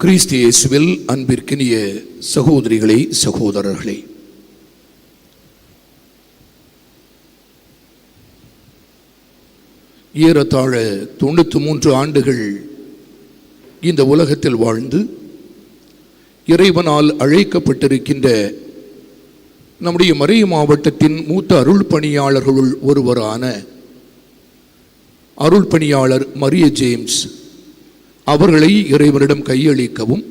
கிறிஸ்து இயேசுவில் அன்பிற்கினிய சகோதரிகளே சகோதரர்களே. ஏறத்தாழ தொண்ணூற்றி மூன்று ஆண்டுகள் இந்த உலகத்தில் வாழ்ந்து இறைவனால் அழைக்கப்பட்டிருக்கின்ற நம்முடைய மறை மாவட்டத்தின் மூத்த அருள் பணியாளர்களுள் ஒருவரான அருள் பணியாளர் மரிய ஜேம்ஸ் அவர்களை இறைவனிடம் கையளிக்கவும்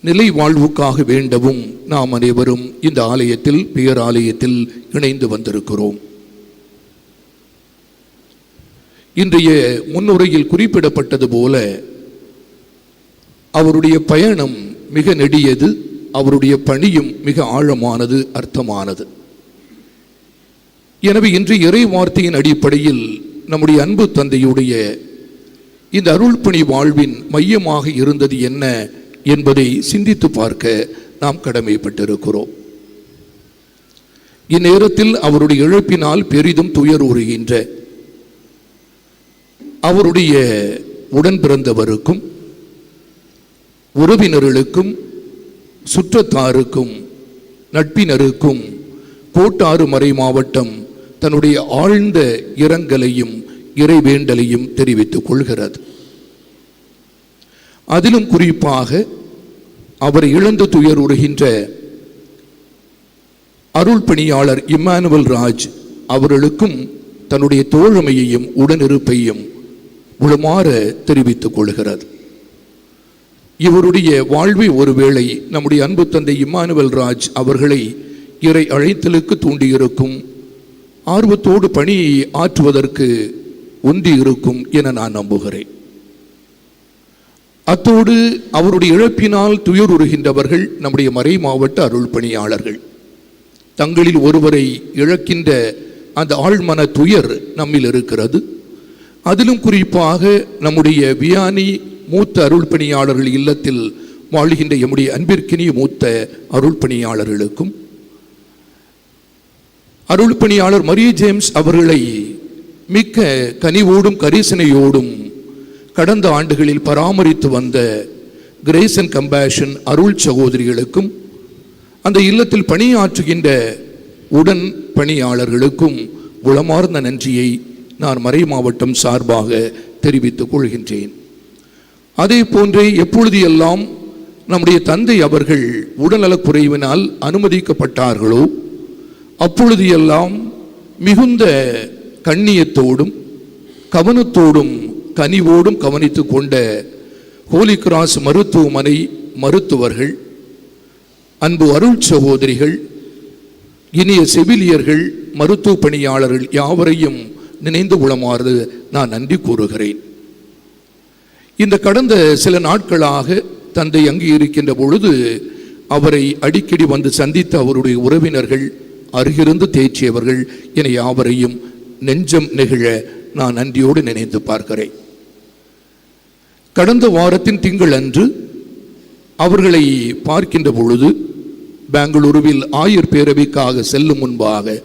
நிலை வாழ்வுக்காக வேண்டவும் நாம் அனைவரும் இந்த ஆலயத்தில் பேராலயத்தில் இணைந்து வந்திருக்கிறோம். இன்றைய முன்னுரையில் குறிப்பிடப்பட்டது போல அவருடைய பயணம் மிக நெடியது அவருடைய பணியும் மிக ஆழமானது அர்த்தமானது. எனவே இன்று இறை வார்த்தையின் அடிப்படையில் நம்முடைய அன்பு தந்தையுடைய இந்த அருள்பணி வாழ்வின் மையமாக இருந்தது என்ன என்பதை சிந்தித்து பார்க்க நாம் கடமைப்பட்டிருக்கிறோம். இந்நேரத்தில் அவருடைய இழப்பினால் பெரிதும் துயர் உறுகின்ற அவருடைய உடன் பிறந்தவருக்கும் உறவினர்களுக்கும் சுற்றத்தாருக்கும் நட்பினருக்கும் கோட்டாறு மறை மாவட்டம் தன்னுடைய ஆழ்ந்த இரங்கலையும் இறைவேண்டலையும் தெரிவித்துக் கொள்கிறது. அதிலும் குறிப்பாக அவரை இழந்து துயர் உறுகின்ற அருள் பணியாளர் இம்மானுவல் ராஜ் அவர்களுக்கும் தன்னுடைய தோழமையையும் உடனிருப்பையும் முழுமாற தெரிவித்துக் கொள்கிறது. இவருடைய வாழ்வை ஒருவேளை நம்முடைய அன்பு தந்தை இம்மானுவல் ராஜ் அவர்களை இறை அழைத்தலுக்கு தூண்டியிருக்கும் ஆர்வத்தோடு பணியை ஆற்றுவதற்கு உந்தி இருக்கும் என நான் நம்புகிறேன். அத்தோடு அவருடைய இழப்பினால் துயருறுகின்றவர்கள் நம்முடைய மறை மாவட்ட அருள் பணியாளர்கள். தங்களில் ஒருவரை இழக்கின்ற அந்த ஆழ்மன துயர் நம்மில் இருக்கிறது. அதிலும் குறிப்பாக நம்முடைய வியானி மூத்த அருள் பணியாளர்கள் இல்லத்தில் வாழ்கின்ற எம்முடைய அன்பிற்கினிய மூத்த அருள் பணியாளர்களுக்கும் அருள் பணியாளர் மரிய ஜேம்ஸ் அவர்களை மிக்க கனிவோடும் கரிசனையோடும் கடந்த ஆண்டுகளில் பராமரித்து வந்த கிரேஸ் அண்ட் கம்பேஷன் அருள் சகோதரிகளுக்கும் அந்த இல்லத்தில் பணியாற்றுகின்ற உடன் பணியாளர்களுக்கும் உளமார்ந்த நன்றியை நான் மறை மாவட்டம் சார்பாக தெரிவித்துக் கொள்கின்றேன். அதே போன்றே எப்பொழுது எல்லாம் நம்முடைய தந்தை அவர்கள் உடல்நலக் குறைவினால் அனுமதிக்கப்பட்டார்களோ அப்பொழுது எல்லாம் மிகுந்த கண்ணியத்தோடும் கவனத்தோடும் கனிவோடும் கவனித்து கொண்ட ஹோலி கிராஸ் மருத்துவமனை மருத்துவர்கள் அன்பு அருள் சகோதரிகள் இனிய செவிலியர்கள் மருத்துவ பணியாளர்கள் யாவரையும் நினைந்து கொள்ளுமாறு நான் நன்றி கூறுகிறேன். இந்த கடந்த சில நாட்களாக தந்தை அங்கு இருக்கின்ற பொழுது அவரை அடிக்கடி வந்து சந்தித்த அவருடைய உறவினர்கள் அருகிருந்து தேய்ச்சியவர்கள் என யாவரையும் நெஞ்சம் நெகிழ நான் நன்றியோடு நினைத்து பார்க்கிறேன். கடந்த வாரத்தின் திங்கள் அன்று அவர்களை பார்க்கின்ற பொழுது பெங்களூருவில் ஆயர் பேரவைக்காக செல்லும் முன்பாக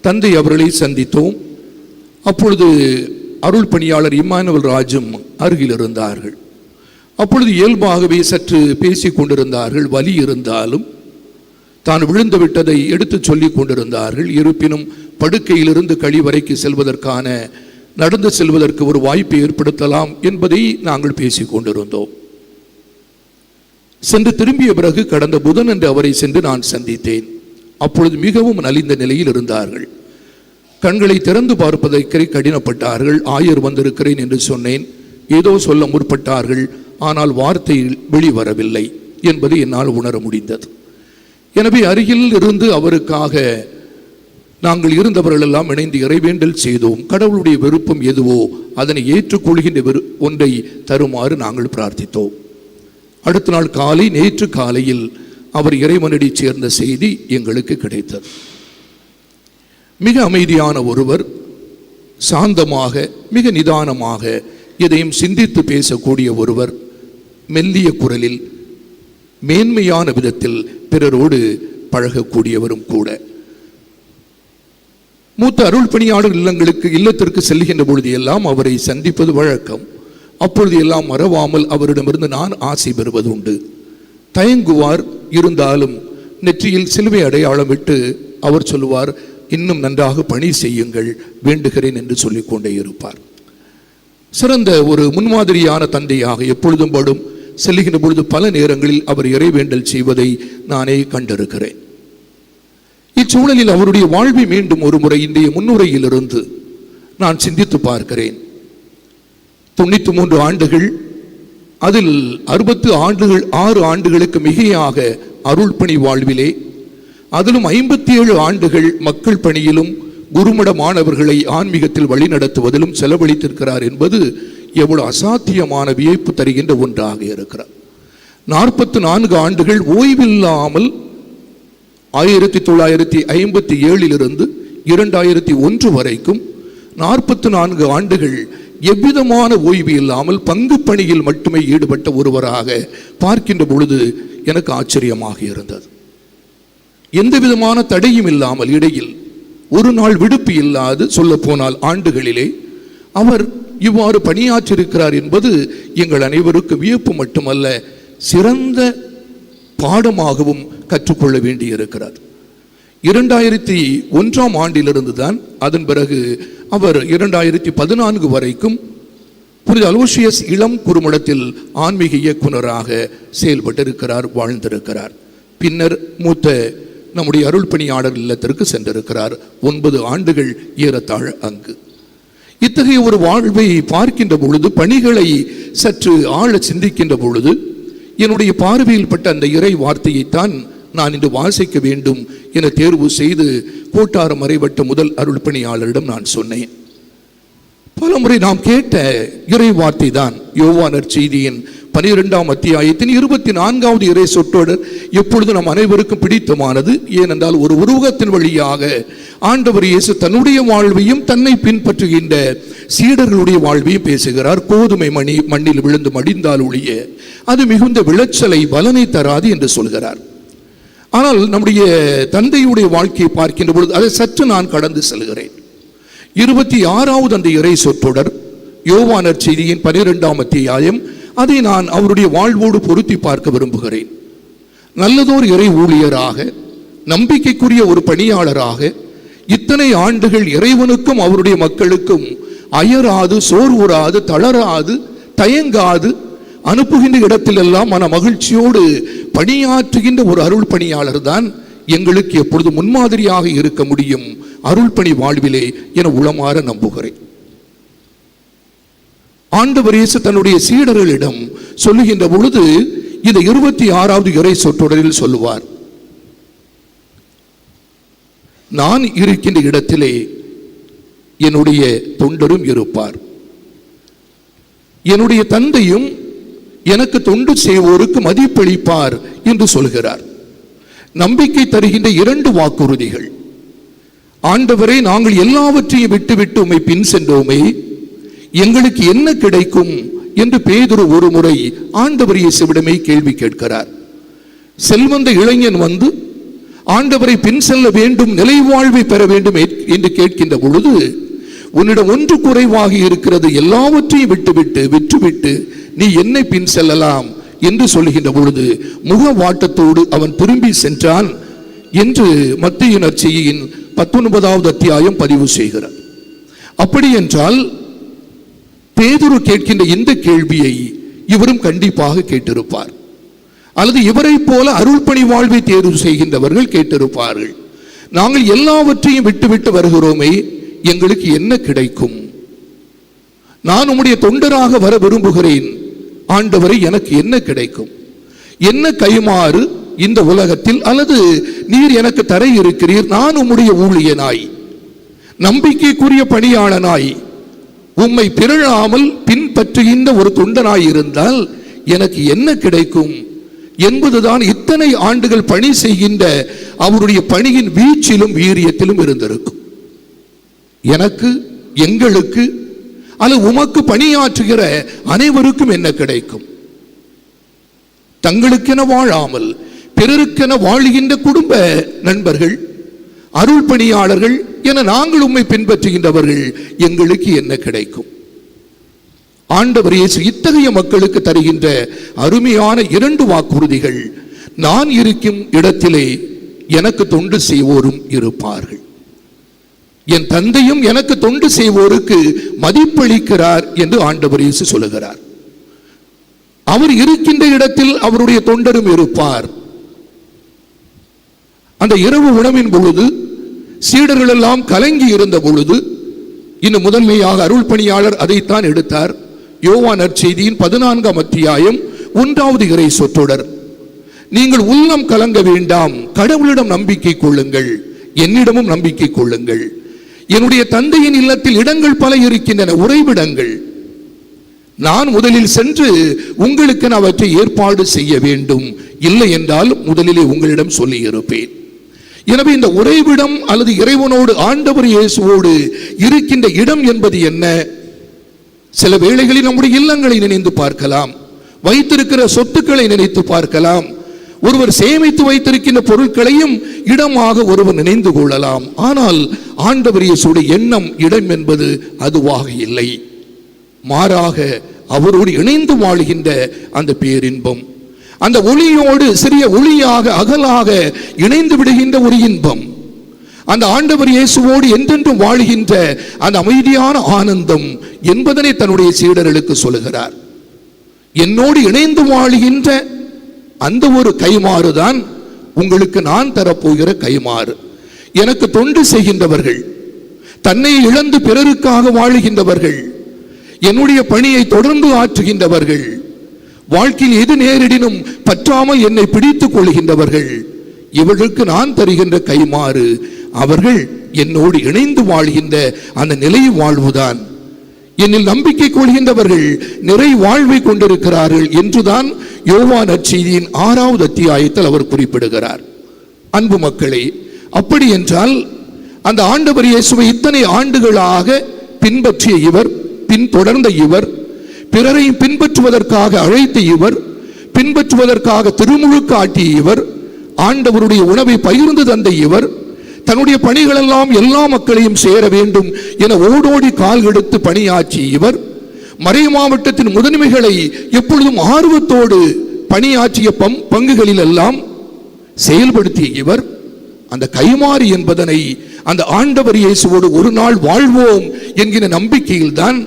தந்தை அவர்களை சந்தித்தோம். அப்பொழுது அருள் பணியாளர் இம்மானுவல் ராஜும் அருகில் இருந்தார்கள். அப்பொழுது இயல்பாகவே சற்று பேசிக் கொண்டிருந்தார்கள் வலி இருந்தாலும் தான் விழுந்து விட்டதை எடுத்து சொல்லிக் கொண்டிருந்தார்கள். இருப்பினும் படுக்கையிலிருந்து கழிவறைக்கு செல்வதற்கான நடந்து செல்வதற்கு ஒரு வாய்ப்பை ஏற்படுத்தலாம் என்பதை நாங்கள் பேசிக் கொண்டிருந்தோம். சென்று திரும்பிய பிறகு கடந்த புதன் என்று அவரை சென்று நான் சந்தித்தேன். அப்பொழுது மிகவும் நலிந்த நிலையில் இருந்தார்கள். கண்களை திறந்து பார்ப்பதற்கு கடினப்பட்டார்கள். ஆயர் வந்திருக்கிறேன் என்று சொன்னேன். ஏதோ சொல்ல முற்பட்டார்கள். ஆனால் வார்த்தையில் வெளிவரவில்லை என்பதை என்னால் உணர முடிந்தது. எனவே அருகில் இருந்து அவருக்காக நாங்கள் இருந்தவர்கள் எல்லாம் இணைந்து இறைவேண்டல் செய்தோம். கடவுளுடைய விருப்பம் எதுவோ அதனை ஏற்றுக்கொள்கின்ற விரு ஒன்றை தருமாறு நாங்கள் பிரார்த்தித்தோம். அடுத்த நாள் காலை நேற்று காலையில் அவர் இறைவனடி சேர்ந்த செய்தி எங்களுக்கு கிடைத்தது. மிக அமைதியான ஒருவர் சாந்தமாக மிக நிதானமாக எதையும் சிந்தித்து பேசக்கூடிய ஒருவர் மெல்லிய குரலில் மேன்மையான விதத்தில் பிறரோடு பழகக்கூடியவரும் கூட. மூத்த அருள் பணியாளர் இல்லங்களுக்கு இல்லத்திற்கு செல்கின்ற பொழுது எல்லாம் அவரை சந்திப்பது வழக்கம். அப்பொழுது எல்லாம் மறவாமல் அவரிடமிருந்து நான் ஆசை பெறுவது உண்டு. தயங்குவார் இருந்தாலும் நெற்றியில் சிலுவை அடையாளம் விட்டு அவர் சொல்லுவார் இன்னும் நன்றாக பணி செய்யுங்கள் வேண்டுகிறேன் என்று சொல்லிக் கொண்டே இருப்பார். சிறந்த ஒரு முன்மாதிரியான தந்தையாக எப்பொழுதும் படும் செல்லுகின்ற பொழுது பல நேரங்களில் அவர் இறைவேண்டல் செய்வதை நானே கண்டிருக்கிறேன். இச்சூழலில் அவருடைய வாழ்வை மீண்டும் ஒரு முறை இன்றைய முன்னுரையிலிருந்து நான் சிந்தித்து பார்க்கிறேன். தொண்ணூற்றி மூன்று ஆண்டுகள் அதில் அறுபத்து ஆண்டுகள் ஆறு ஆண்டுகளுக்கு மிகையாக அருள் பணி வாழ்விலே அதிலும் ஐம்பத்தி ஏழு ஆண்டுகள் மக்கள் பணியிலும் குருமட மாணவர்களை ஆன்மீகத்தில் வழிநடத்துவதிலும் செலவழித்திருக்கிறார் என்பது எவ்வளவு அசாத்தியமான வியப்பு தருகின்ற ஒன்றாக இருக்கிறார். நாற்பத்தி நான்கு ஆண்டுகள் ஓய்வில்லாமல் ஆயிரத்தி தொள்ளாயிரத்தி ஐம்பத்தி ஏழிலிருந்து இரண்டாயிரத்தி ஒன்று வரைக்கும் நாற்பத்து நான்கு ஆண்டுகள் எவ்விதமான ஓய்வு இல்லாமல் பங்கு பணியில் மட்டுமே ஈடுபட்ட ஒருவராக பார்க்கின்ற பொழுது எனக்கு ஆச்சரியமாக இருந்தது. எந்த விதமான தடையும் இல்லாமல் இடையில் ஒரு நாள் விடுப்பு இல்லாது சொல்ல போனால் ஆண்டுகளிலே அவர் இவ்வாறு பணியாற்றிருக்கிறார் என்பது எங்கள் அனைவருக்கும் வியப்பு மட்டுமல்ல சிறந்த பாடமாகவும் கற்றுக்கொள்ள வேண்டியிருக்கிறார் இரண்டாயிரத்தி ஒன்றாம் ஆண்டிலிருந்து தான் அதன் பிறகு அவர் இரண்டாயிரத்தி பதினான்கு வரைக்கும் புனித அலோசியஸ் இளம் குறுமடத்தில் ஆன்மீக இயக்குனராக செயல்பட்டிருக்கிறார் வாழ்ந்திருக்கிறார். பின்னர் மூத்த நம்முடைய அருள் பணியாளர் இல்லத்திற்கு சென்றிருக்கிறார். ஒன்பது ஆண்டுகள் ஏறத்தாழ அங்கு. இத்தகைய ஒரு வாழ்வை பார்க்கின்ற பொழுது பணிகளை சற்று ஆழ சிந்திக்கின்ற பொழுது என்னுடைய பார்வையில் பட்ட அந்த இறை வார்த்தையைத்தான் நான் இன்று வாசிக்க வேண்டும் என தேர்வு செய்து கோட்டார மறைவட்ட முதல் அருள் பணியாளரிடம் நான் சொன்னேன். பல முறை நாம் கேட்ட இறை வார்த்தை தான் யோவானர் செய்தியின் பனிரெண்டாம் அத்தியாயத்தின் இருபத்தி நான்காவது இறை சொற்றொடர் எப்பொழுது நம் அனைவருக்கும் பிடித்தமானது? ஏனென்றால் ஒரு உருவகத்தின் வழியாக ஆண்டவர் இயேசு தன்னுடைய வாழ்வையும் தன்னை பின்பற்றுகின்ற சீடர்களுடைய வாழ்வையும் பேசுகிறார். கோதுமை மணி மண்ணில் விழுந்து மடிந்தால் ஒழிய அது மிகுந்த விளைச்சலை பலனை தராது என்று சொல்கிறார். ஆனால் நம்முடைய தந்தையுடைய வாழ்க்கையை பார்க்கின்ற பொழுது அதை சற்று நான் கடந்து செல்கிறேன். இருபத்தி ஆறாவது அந்த இறை சொற்றொடர் யோவானர் செய்தியின் பனிரெண்டாம் அத்தியாயம் அதை நான் அவருடைய வாழ்வோடு பொருத்தி பார்க்க விரும்புகிறேன். நல்லதோர் இறை ஊழியராக நம்பிக்கைக்குரிய ஒரு பணியாளராக இத்தனை ஆண்டுகள் இறைவனுக்கும் அவருடைய மக்களுக்கும் அயராது சோர்வுறாது தளராது தயங்காது அனுப்புகின்ற இடத்திலெல்லாம் மன மகிழ்ச்சியோடு பணியாற்றுகின்ற ஒரு அருள் பணியாளர் தான் எங்களுக்கு எப்பொழுது முன்மாதிரியாக இருக்க முடியும் அருள் பணி வாழ்விலே என உளமாற நம்புகிறேன். ஆண்டவர் இயேசு தன்னுடைய சீடர்களிடம் சொல்லுகின்ற பொழுது இந்த இருபத்தி ஆறாவது இறை சொற்றொடரில் சொல்லுவார். நான் இருக்கின்ற இடத்திலே என்னுடைய தொண்டரும் இருப்பார். என்னுடைய தந்தையும் எனக்கு தொண்டு செய்வோருக்கு மதிப்பளிப்பார் என்று சொல்கிறார். நம்பிக்கை தருகின்ற இரண்டு வாக்குறுதிகள். ஆண்டவரே நாங்கள் எல்லாவற்றையும் விட்டுவிட்டு உம்மை பின் சென்றோமே. எங்களுக்கு என்ன கிடைக்கும் என்று பேதுரு ஒரு முறை ஆண்டவர் இயேசுவிடமே கேள்வி கேட்கிறார். செல்வந்த இளைஞன் வந்து ஆண்டவரை பின் செல்ல வேண்டும் நிலை வாழ்வை பெற வேண்டும் என்று கேட்கின்ற பொழுது உன்னிடம் ஒன்று குறைவாக இருக்கிறது எல்லாவற்றையும் விட்டுவிட்டு விற்றுவிட்டு நீ என்னை பின் செல்லலாம் என்று சொல்லுகின்ற பொழுது முக வாட்டத்தோடு அவன் திரும்பி சென்றான் என்று மத்திய நற்செய்தியின் பத்தொன்பதாவது அத்தியாயம் பதிவு செய்கிறார். அப்படி என்றால் பேதுரு கேட்கின்ற இந்த கேள்வியை இவரும் கண்டிப்பாக கேட்டிருப்பார். அல்லது இவரை போல அருள்பணி வாழ்வை தேர்வு செய்கின்றவர்கள் கேட்டிருப்பார்கள். நாங்கள் எல்லாவற்றையும் விட்டுவிட்டு வருகிறோமே எங்களுக்கு என்ன கிடைக்கும்? நான் உம்முடைய தொண்டராக வர விரும்புகிறேன். ஆண்டவரை எனக்கு என்ன கிடைக்கும்? என்ன கைமாறு இந்த உலகத்தில்? அல்லது நீர் எனக்கு தர இருக்கிறீர் நான் உம்முடைய ஊழியனாய் நம்பிக்கைக்குரிய பணியாளனாய் உம்மை பிறழாமல் பின்பற்றுகின்ற ஒரு தொண்டனாய் இருந்தால் எனக்கு என்ன கிடைக்கும்? என்பதுதான் இத்தனை ஆண்டுகள் பணி செய்கின்ற அவருடைய பணியின் வீச்சிலும் வீரியத்திலும் இருந்திருக்கும். எனக்கு எங்களுக்கு அல்லது உமக்கு பணியாற்றுகிற அனைவருக்கும் என்ன கிடைக்கும்? தங்களுக்கென வாழாமல் பிறருக்கென வாழ்கின்ற குடும்ப நண்பர்கள் அருள் பணியாளர்கள் என நாங்கள் உண்மை பின்பற்றுகின்றவர்கள் எங்களுக்கு என்ன கிடைக்கும்? ஆண்டவர் இயேசு இத்தகைய மக்களுக்கு தருகின்ற அருமையான இரண்டு வாக்குறுதிகள் நான் இருக்கும் இடத்திலே எனக்கு தொண்டு செய்வோரும் இருப்பார்கள். என் தந்தையும் எனக்கு தொண்டு செய்வோருக்கு மதிப்பளிக்கிறார் என்று ஆண்டவர் இயேசு சொல்லுகிறார். அவர் இருக்கின்ற இடத்தில் அவருடைய தொண்டரும் இருப்பார். அந்த இரவு உணவின் பொழுது சீடர்கள் எல்லாம் கலங்கி இருந்த பொழுது இன்னும் முதன்மையாக அருள் பணியாளர் அதைத்தான் எடுத்தார். யோவான் நற்செய்தியின் பதினான்காம் அத்தியாயம் ஒன்றாவது இறை சொற்றொடர். நீங்கள் உள்ளம் கலங்க வேண்டாம் கடவுளிடம் நம்பிக்கை கொள்ளுங்கள் என்னிடமும் நம்பிக்கை கொள்ளுங்கள். என்னுடைய தந்தையின் இல்லத்தில் இடங்கள் பல இருக்கின்றன உறைவிடங்கள். நான் முதலில் சென்று உங்களுக்கு அவற்றை ஏற்பாடு செய்ய வேண்டும். இல்லை என்றால் முதலிலே உங்களிடம் சொல்லி இருப்பேன் எனவே இந்த உறைவிடம் அல்லது இறைவனோடு ஆண்டவர் இயேசுவோடு இருக்கின்ற இடம் என்பது என்ன? சில வேளைகளில் நம்முடைய இல்லங்களை நினைந்து பார்க்கலாம். வைத்திருக்கிற சொத்துக்களை நினைத்து பார்க்கலாம். ஒருவர் சேமித்து வைத்திருக்கின்ற பொருட்களையும் இடமாக ஒருவர் நினைந்து கொள்ளலாம். ஆனால் ஆண்டவர் இயேசுடைய எண்ணம் இடம் என்பது அதுவாக இல்லை. மாறாக அவரோடு இணைந்து வாழுகின்ற அந்த பேரின்பம் அந்த ஒளியோடு சிறிய ஒளியாக அகலாக இணைந்து விடுகின்ற ஒரு இன்பம் அந்த ஆண்டவர் இயேசுவோடு என்றென்றும் வாழுகின்ற அந்த அமைதியான ஆனந்தம் என்பதனை தன்னுடைய சீடர்களுக்கு சொல்லுகிறார். என்னோடு இணைந்து வாழுகின்ற அந்த ஒரு கைமாறுதான் உங்களுக்கு நான் தரப்போகிற கைமாறு. எனக்கு தொண்டு செய்கின்றவர்கள் தன்னை இழந்து பிறருக்காக வாழுகின்றவர்கள் என்னுடைய பணியை தொடர்ந்து ஆற்றுகின்றவர்கள் வாழ்க்கையில் எது நேரிடினும் பற்றாமல் என்னை பிடித்துக் கொள்கின்றவர்கள் இவர்களுக்கு நான் தருகின்ற கைமாறு அவர்கள் என்னோடு இணைந்து வாழ்கின்ற அந்த நிலை வாழ்வுதான். என்னில் நம்பிக்கை கொள்கின்றவர்கள் நிறை வாழ்வை கொண்டிருக்கிறார்கள் என்றுதான் யோவான் அச்செய்தியின் ஆறாவது அத்தியாயத்தில் அவர் குறிப்பிடுகிறார். அன்பு மக்களே அப்படி என்றால் அந்த ஆண்டவர் இயேசுவை இத்தனை ஆண்டுகளாக பின்பற்றிய இவர் பின்தொடர்ந்த இவர் பிறரை பின்பற்றுவதற்காக அழைத்த இவர் பின்பற்றுவதற்காக திருமுழு காட்டிய இவர் ஆண்டவருடைய உணவை பகிர்ந்து தந்த இவர் தன்னுடைய பணிகளெல்லாம் எல்லா மக்களையும் சேர வேண்டும் என ஓடோடி கால் எடுத்து பணியாற்றி இவர் மறை மாவட்டத்தின் முதன்மைகளை எப்பொழுதும் ஆர்வத்தோடு பணியாற்றிய பம் பங்குகளில் எல்லாம் செயல்படுத்திய இவர் அந்த கைமாறி என்பதனை அந்த ஆண்டவர் இயேசுவோடு ஒரு நாள் வாழ்வோம் என்கிற நம்பிக்கையில்தான்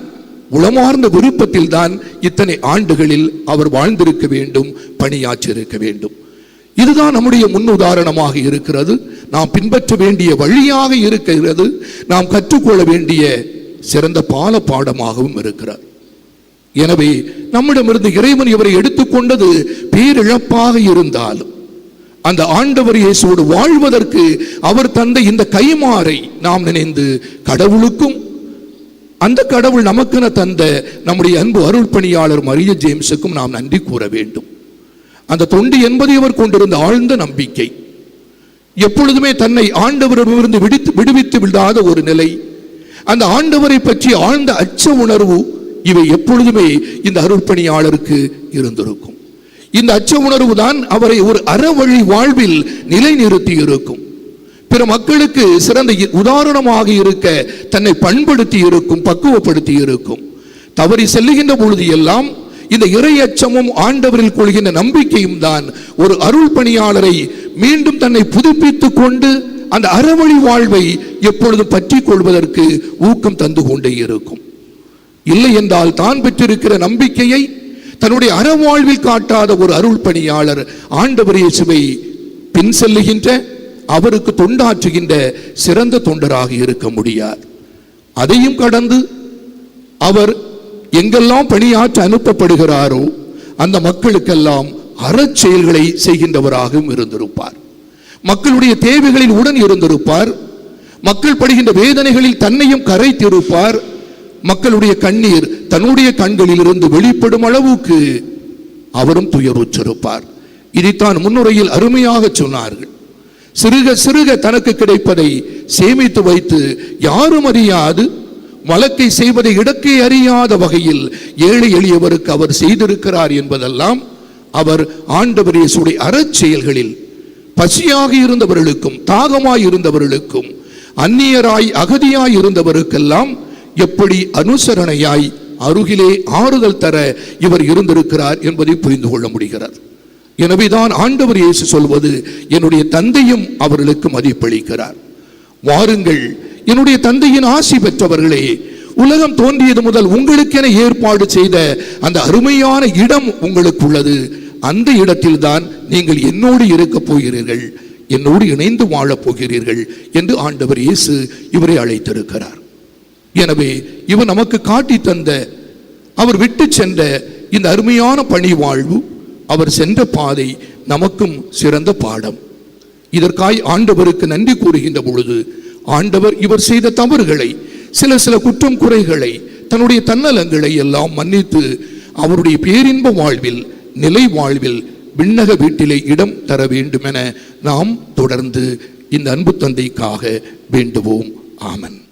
உளமார்ந்த விருப்பத்தில் தான் இத்தனை ஆண்டுகளில் அவர் வாழ்ந்திருக்க வேண்டும் பணியாற்றியிருக்க வேண்டும். இதுதான் நம்முடைய முன்னுதாரணமாக இருக்கிறது. நாம் பின்பற்ற வேண்டிய வழியாக இருக்கிறது. நாம் கற்றுக்கொள்ள வேண்டிய சிறந்த பால பாடமாகவும் இருக்கிறார் எனவே நம்மிடமிருந்து இறைவன் இவரை எடுத்துக்கொண்டது பேரிழப்பாக இருந்தாலும் அந்த ஆண்டவர் இயேசுவோடு வாழ்வதற்கு அவர் தந்த இந்த கைமாறை நாம் நினைந்து கடவுளுக்கும் அந்த கடவுள் நமக்கென தந்த நம்முடைய அன்பு அருள் பணியாளர் மரிய ஜேம்ஸுக்கும் நாம் நன்றி கூற வேண்டும். அந்த தொண்டு என்பதை அவர் கொண்டிருந்த ஆழ்ந்த நம்பிக்கை. எப்பொழுதுமே தன்னை ஆண்டவரிடமிருந்து விடுத்து விடுவித்து விடாத ஒரு நிலை. அந்த ஆண்டவரை பற்றி ஆழ்ந்த அச்ச உணர்வு இவை எப்பொழுதுமே இந்த அருள்பணியாளருக்கு இருந்திருக்கும். இந்த அச்ச உணர்வு தான் அவரை ஒரு அறவழி வாழ்வில் நிலைநிறுத்தி இருக்கும். பிற மக்களுக்கு சிறந்த இ- உதாரணமாக இருக்க தன்னை பண்படுத்தி இருக்கும் பக்குவப்படுத்தி இருக்கும். தவறி செல்லுகின்ற பொழுது எல்லாம் இந்த இறையச்சமும் ஆண்டவரில் கொள்கின்ற நம்பிக்கையும் தான் ஒரு அருள் பணியாளரை மீண்டும் தன்னை புதுப்பித்துக் கொண்டு அந்த அறவழி வாழ்வை எப்பொழுதும் பற்றி கொள்வதற்கு ஊக்கம் தந்து கொண்டே இருக்கும். இல்லை என்றால் தான் பெற்றிருக்கிற நம்பிக்கையை தன்னுடைய அறவாழ்வில் காட்டாத ஒரு அருள் பணியாளர் ஆண்டவர் இயேசுவை பின் செல்லுகின்ற அவருக்கு தொண்டாற்றுகின்ற சிறந்த தொண்டராக இருக்க முடியாது. அதையும் கடந்து அவர் எங்கெல்லாம் பணியாற்ற அனுப்பப்படுகிறாரோ அந்த மக்களுக்கெல்லாம் அறச்செயல்களை செய்கின்றவராகவும் இருந்திருப்பார். மக்களுடைய தேவைகளில் உடன் இருந்திருப்பார். மக்கள் படுகின்ற வேதனைகளில் தன்னையும் கரைத்திருப்பார். மக்களுடைய கண்ணீர் தன்னுடைய கண்களில் இருந்து வெளிப்படும் அளவுக்கு அவரும் துயருற்றிருப்பார். இதைத்தான் முன்னுரையில் அருமையாக சொன்னார்கள். சிறுக சிறுக தனக்கு கிடைப்பதை சேமித்து வைத்து யாரும் அறியாது. வழக்கை செய்வதை இடக்கே அறியாத வகையில் ஏழை எளியவருக்கு அவர் செய்திருக்கிறார் என்பதெல்லாம் அவர் ஆண்டவர் இயேசுடைய அறச்செயல்களில் பசியாக இருந்தவர்களுக்கும் தாகமாய் இருந்தவர்களுக்கும் அந்நியராய் அகதியாய் இருந்தவருக்கெல்லாம் எப்படி அனுசரணையாய் அருகிலே ஆறுதல் தர இவர் இருந்திருக்கிறார் என்பதை புரிந்து கொள்ள முடிகிறார் எனவேதான் ஆண்டவர் இயேசு சொல்வது என்னுடைய தந்தையும் அவர்களுக்கு மதிப்பளிக்கிறார். வாருங்கள் என்னுடைய தந்தையின் ஆசி பெற்றவர்களே உலகம் தோன்றியது முதல் உங்களுக்கென ஏற்பாடு செய்த அந்த அருமையான இடம் உங்களுக்கு உள்ளது அந்த இடத்தில் தான் நீங்கள் என்னோடு இருக்கப் போகிறீர்கள் என்னோடு இணைந்து வாழப் போகிறீர்கள் என்று ஆண்டவர் இயேசு இவரை அழைத்திருக்கிறார். எனவே இவர் நமக்கு காட்டி தந்த அவர் விட்டு சென்ற இந்த அருமையான பணி வாழ்வு அவர் சென்ற பாதை நமக்கும் சிறந்த பாடம். இதற்காய் ஆண்டவருக்கு நன்றி கூறுகின்ற பொழுது ஆண்டவர் இவர் செய்த தவறுகளை சில சில குற்றம் குறைகளை தன்னுடைய தன்னலங்களை எல்லாம் மன்னித்து அவருடைய பேரின்ப வாழ்வில் நிலை வாழ்வில் விண்ணக வீட்டிலே இடம் தர வேண்டும் என நாம் தொடர்ந்து இந்த அன்பு தந்தைக்காக வேண்டுவோம். ஆமன்.